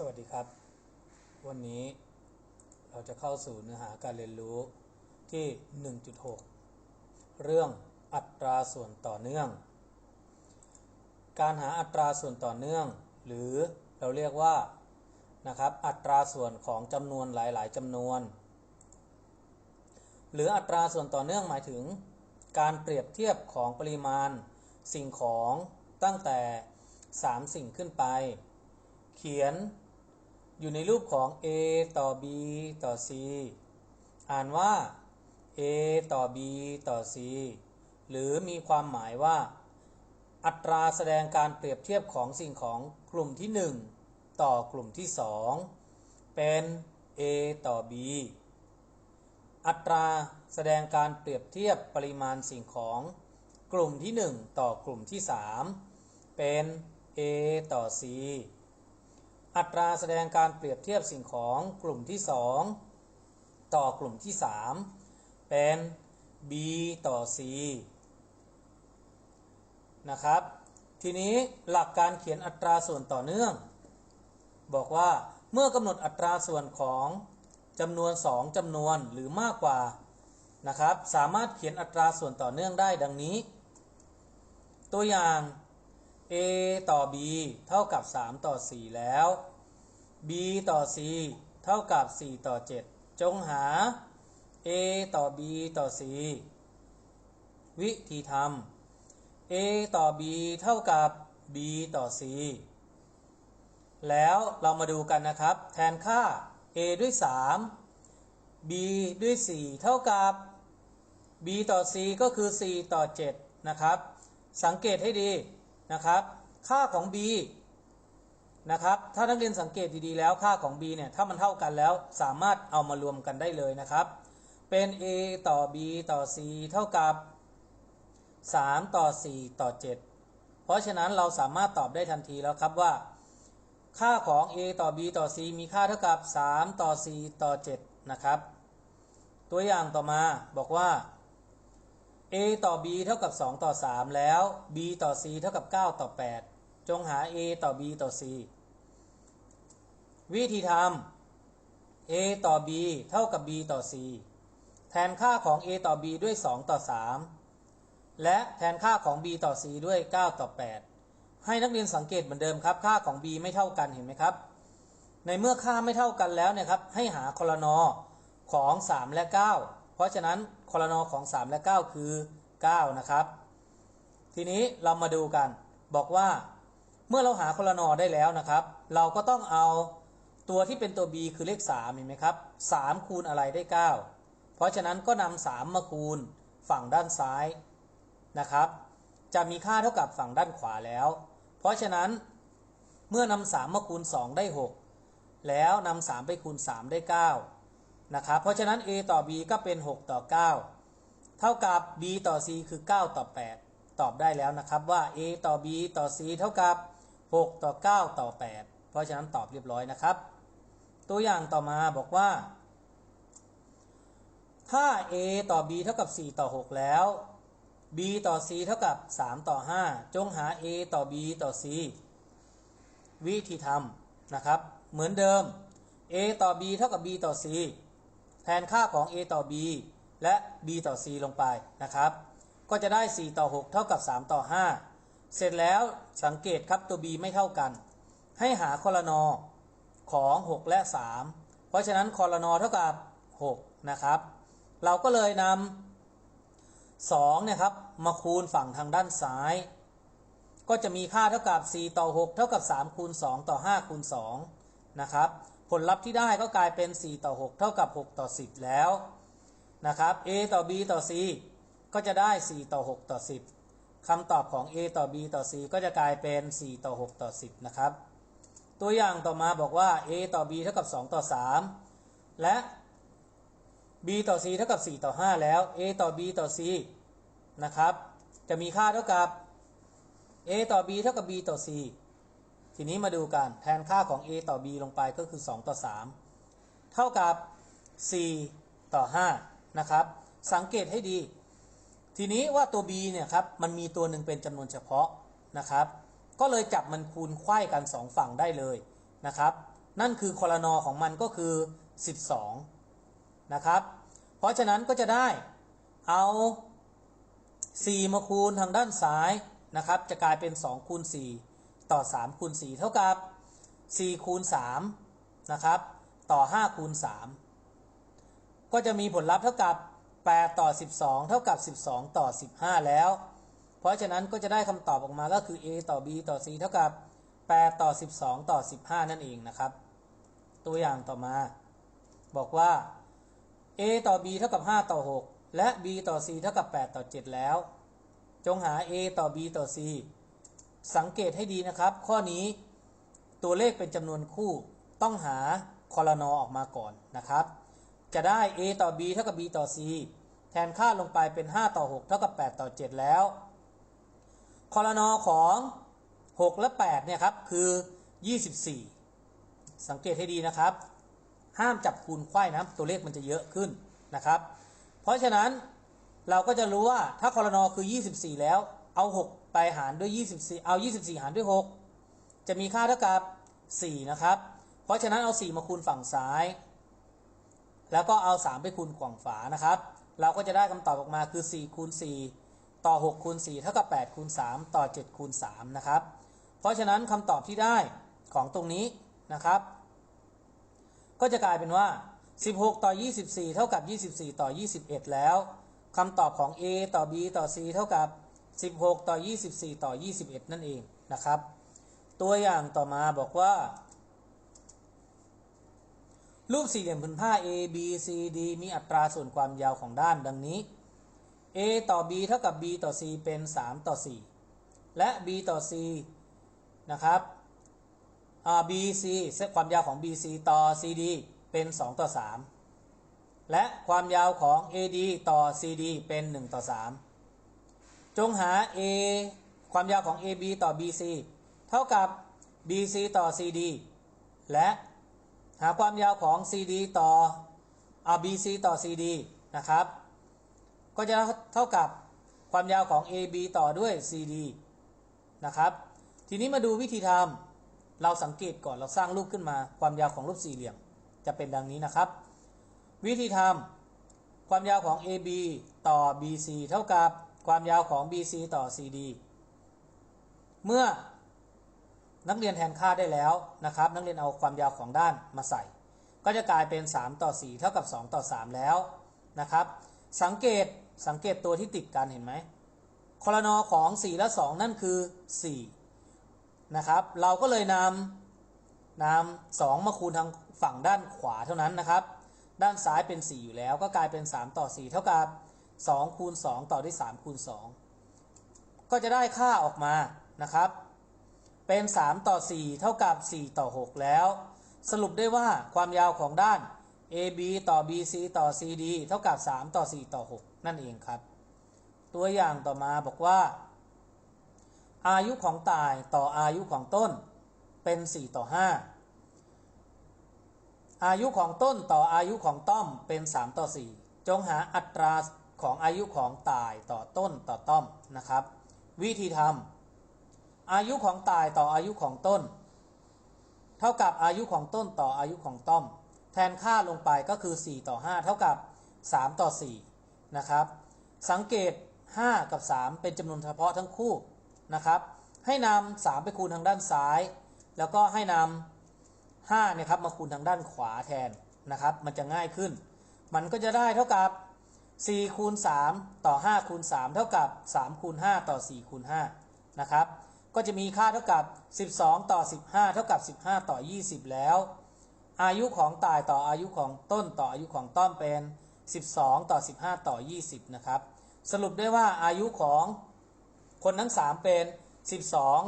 สวัสดีครับ วันนี้เราจะเข้าสู่เนื้อหาการเรียนรู้ที่ 1.6 เรื่องอัตราส่วนต่อเนื่อง การหาอัตราส่วนต่อเนื่อง หรือเราเรียกว่านะครับอัตราส่วนของจำนวนหลาย ๆจำนวน หรืออัตราส่วนต่อเนื่องหมายถึง การเปรียบเทียบของปริมาณ สิ่งของตั้งแต่ 3 สิ่งขึ้นไป เขียน อยู่ในรูปของ a ต่อ b ต่อ c อ่านว่า a ต่อ b ต่อ c หรือมีความหมายว่า อัตราแสดงการเปรียบเทียบของสิ่งของกลุ่มที่ 1 ต่อกลุ่มที่ 2 เป็น a ต่อ b อัตราแสดงการเปรียบเทียบปริมาณสิ่งของกลุ่มที่ 1 ต่อกลุ่มที่ 3 เป็น a ต่อ c อัตราแสดงการเปรียบเทียบสิ่งของกลุ่มที่ 2 ต่อกลุ่มที่ 3 เป็น b ต่อ c นะครับ ทีนี้หลักการเขียนอัตราส่วนต่อเนื่อง บอกว่าเมื่อกำหนดอัตราส่วนของจำนวน 2จำนวนหรือมากกว่านะครับ สามารถเขียนอัตราส่วนต่อเนื่องได้ดังนี้ ตัวอย่าง a ต่อ b เท่ากับ 3 ต่อ 4 แล้ว b ต่อ c เท่ากับ 4 ต่อ 7 จงหา a ต่อ b ต่อ c วิธีทำ a ต่อ b เท่ากับ b ต่อ c แล้วเรามาดูกันนะครับ แทนค่า a ด้วย 3 b ด้วย 4 เท่ากับ b ต่อ c ก็คือ 4 ต่อ 7 นะครับ สังเกตให้ดี นะครับ ค่าของ b นะครับ ถ้านักเรียนสังเกตดีๆแล้วค่าของ b เนี่ยถ้ามันเท่ากันแล้วสามารถเอามารวมกันได้เลยนะครับ เป็น a ต่อ b ต่อ c เท่ากับ 3 ต่อ 4 ต่อ 7 เพราะฉะนั้นเราสามารถตอบได้ทันทีแล้วครับว่า ค่าของ a ต่อ b ต่อ c มีค่าเท่ากับ 3 ต่อ 4 ต่อ 7 นะครับ ตัวอย่างต่อมาบอกว่า a ต่อ b เท่ากับ 2 ต่อ 3 แล้ว b ต่อ c เท่ากับ 9 ต่อ 8 จงหา a ต่อ b ต่อ c วิธีทำ a ต่อ b เท่ากับ b ต่อ c แทนค่าของ a ต่อ b ด้วย 2 ต่อ 3 และแทนค่าของ b ต่อ c ด้วย 9 ต่อ 8 ให้นักเรียนสังเกตเหมือนเดิมครับ ค่าของ b ไม่เท่ากันเห็นไหมครับ ในเมื่อค่าไม่เท่ากันแล้วเนี่ยครับ ให้หาคลนอของ 3 และ 9 เพราะฉะนั้นคลนอของ 3 และ 9 คือ 9 นะครับ ทีนี้เรามาดูกัน บอกว่าเมื่อเราหาคลนอได้แล้วนะครับ เราก็ต้องเอาตัวที่เป็นตัว b คือเลข3เห็นไหมครับ3คูณอะไรได้ 9 เพราะฉะนั้นก็นำ3มาคูณฝั่งด้านซ้ายนะครับ จะมีค่าเท่ากับฝั่งด้านขวาแล้ว เพราะฉะนั้นเมื่อนำ3มาคูณ 2 ได้ 6 แล้วนำ3ไปคูณ 3 ได้ 9 นะครับเพราะฉะนั้น a ต่อ b ก็เป็น 6 ต่อ 9 เท่ากับ b ต่อ c คือ 9 ต่อ 8 ตอบได้แล้วนะครับว่า a ต่อ b ต่อ c เท่ากับ 6 ต่อ 9 ต่อ 8 เพราะฉะนั้นตอบเรียบร้อยนะครับ ตัวอย่างต่อมาบอกว่า ถ้า a ต่อ b เท่ากับ 4 ต่อ 6 แล้ว b ต่อ c เท่ากับ 3 ต่อ 5 จงหา a ต่อ b ต่อ c วิธีทำนะครับ เหมือนเดิม a ต่อ b เท่ากับ b ต่อ c แทนค่าของ a ต่อ b และ b ต่อ c ลงไปนะครับ ก็จะได้ 4 ต่อ 6 เท่ากับ 3 ต่อ 5 เสร็จแล้วสังเกตครับตัว b ไม่เท่ากัน ให้หาคอลนอของ 6 และ 3 เพราะฉะนั้นคอลนอเท่ากับ 6 นะครับ เราก็เลยนำ2นี่ยครับมาคูณฝั่งทางด้านซ้าย ก็จะมีค่าเท่ากับ 4 ต่อ 6 เท่ากับ 3 คูณ 2 ต่อ 5 คูณ 2 นะครับ ผลลัพธ์ที่ได้ก็กลายเป็น 4 ต่อ 6 เท่ากับ 6 ต่อ 10 แล้วนะครับ a ต่อ b ต่อ c ก็จะได้ 4 ต่อ 6 ต่อ 10คำตอบของ a ต่อ b ต่อ c ก็จะกลายเป็น 4 ต่อ 6 ต่อ 10 นะครับ ตัวอย่างต่อมาบอกว่า a ต่อ b เท่ากับ 2 ต่อ 3 และ b ต่อ c เท่ากับ 4 ต่อ 5 แล้ว a ต่อ b ต่อ c นะครับ จะมีค่าเท่ากับ a ต่อ b เท่ากับ b ต่อ c ทีนี้มาดูกันแทนค่าของ a ต่อ b ลงไปก็คือ 2 ต่อ 3 เท่ากับ 4 ต่อ 5 นะครับ สังเกตให้ดี ทีนี้ว่าตัว b เนี่ยครับ มันมีตัวหนึ่งเป็นจำนวนเฉพาะนะครับ ก็เลยจับมันคูณไขว้กัน 2 ฝั่งได้เลยนะครับ นั่นคือคอรนอของมันก็คือ 12 นะครับ เพราะฉะนั้นก็จะได้เอา 4 มาคูณทางด้านซ้ายนะครับ จะกลายเป็น 2 คูณ 4 ต่อ3คูณ4เท่ากับ4คูณ3นะครับต่อ5คูณ3ก็จะมีผลลัพธ์เท่ากับ 8 ต่อ 12 เท่ากับ 12 ต่อ 15 แล้ว เพราะฉะนั้นก็จะได้คำตอบออกมาก็คือ a ต่อ b ต่อ c เท่ากับ 8 ต่อ 12 ต่อ 15 นั่นเองนะครับ ตัวอย่างต่อมา บอกว่า a ต่อ b เท่ากับ 5 ต่อ 6 และ b ต่อ c เท่ากับ 8 ต่อ 7 แล้ว จงหา a ต่อ b ต่อ c สังเกตให้ดีนะครับ ข้อนี้ตัวเลขเป็นจำนวนคู่ต้องหาคอรนอออกมาก่อนนะครับ จะได้ a ต่อ b เท่ากับ b ต่อ c แทนค่าลงไปเป็น 5 ต่อ 6 เท่ากับ 8 ต่อ 7 แล้ว คอรนอของ 6 และ 8 เนี่ยครับ คือ 24 สังเกตให้ดีนะครับ ห้ามจับคูณไขว้นะตัวเลขมันจะเยอะขึ้นนะครับ เพราะฉะนั้นเราก็จะรู้ว่าถ้าคอรนอคือ 24 แล้วเอา 6 ไปหารด้วย 24 เอา 24 หารด้วย 6 จะมีค่าเท่ากับ 4 นะครับ เพราะฉะนั้นเอา 4 มาคูณฝั่งซ้าย แล้วก็เอา 3 ไปคูณฝั่งฝานะครับ เราก็จะได้คำตอบออกมาคือ 4 คูณ 4 ต่อ 6 คูณ 4 เท่ากับ 8 คูณ 3 ต่อ 7 คูณ 3 นะครับ เพราะฉะนั้นคำตอบที่ได้ของตรงนี้นะครับ ก็จะกลายเป็นว่า 16 ต่อ 24 เท่ากับ 24 ต่อ 21 แล้วคำตอบของ a ต่อ b ต่อ c เท่ากับ 16 ต่อ 24 ต่อ 21 นั่นเองนะครับ ตัวอย่างต่อมาบอกว่า รูปสี่เหลี่ยมผืนผ้า A B C D มีอัตราส่วนความยาวของด้านดังนี้ A ต่อ B เท่ากับ B ต่อ C เป็น 3 ต่อ 4 และ B ต่อ C นะครับ BC ความยาวของ BC ต่อ CD เป็น 2 ต่อ 3 และความยาวของ AD ต่อ CD เป็น 1 ต่อ 3 จงหา A ความยาวของ AB ต่อ BC เท่ากับ BC ต่อ CD และหาความยาวของ CD ต่ออา BC ต่อ CD นะครับ ก็จะเท่ากับความยาวของ AB ต่อด้วย CD นะครับ ทีนี้มาดูวิธีทำเราสังเกตก่อนเราสร้างรูปขึ้นมา ความยาวของรูปสี่เหลี่ยม จะเป็นดังนี้นะครับ วิธีทำความยาวของ AB ต่อ BC เท่ากับ ความยาวของ BC ต่อ CD เมื่อนักเรียนแทนค่าได้แล้วนะครับ นักเรียนเอาความยาวของด้านมาใส่ ก็จะกลายเป็น 3 ต่อ 4 เท่ากับ 2 ต่อ 3 แล้วนะครับ สังเกตสังเกตตัวที่ติดกันเห็นไหมคอรนอของ 4 และ 2 นั่นคือ 4 นะครับ เราก็เลยนำนำ2มาคูณทางฝั่งด้านขวาเท่านั้นนะครับ ด้านซ้ายเป็น 4 อยู่แล้ว ก็กลายเป็น 3 ต่อ 4 เท่ากับ 2คูณ2ต่อด้วย3คูณ2ก็จะได้ค่าออกมานะครับ เป็น 3 ต่อ 4 เท่ากับ 4 ต่อ 6 แล้ว สรุปได้ว่าความยาวของด้าน AB ต่อ BC ต่อ CD เท่ากับ 3 ต่อ 4 ต่อ 6 นั่นเองครับ ตัวอย่างต่อมาบอกว่า อายุของตายต่ออายุของต้นเป็น 4 ต่อ 5 อายุของต้นต่ออายุของต้อมเป็น 3 ต่อ 4 จงหาอัตรา ของอายุของตายต่อต้นต่อต้อมนะครับ วิธีทำอายุของตายต่ออายุของต้น เท่ากับอายุของต้นต่ออายุของต้อม แทนค่าลงไปก็คือ 4 ต่อ 5 เท่ากับ 3 ต่อ4นะครับสังเกต 5 กับ 3 เป็นจำนวนเฉพาะทั้งคู่นะครับให้นำ3ไปคูณทางด้านซ้าย แล้วก็ให้นำ5เนี่ยครับมาคูณทางด้านขวาแทนนะครับ มันจะง่ายขึ้น มันก็จะได้เท่ากับ 4คูณ3ต่อ5คูณ3เท่ากับ3คูณ5ต่อ4คูณ5นะครับ ก็จะมีค่าเท่ากับ 12 ต่อ 15 เท่ากับ 15 ต่อ 20 แล้ว อายุของตายต่ออายุของต้นต่ออายุของต้อมเป็น 12 ต่อ 15 ต่อ 20 นะครับ สรุปได้ว่าอายุของคนทั้ง 3 เป็น 12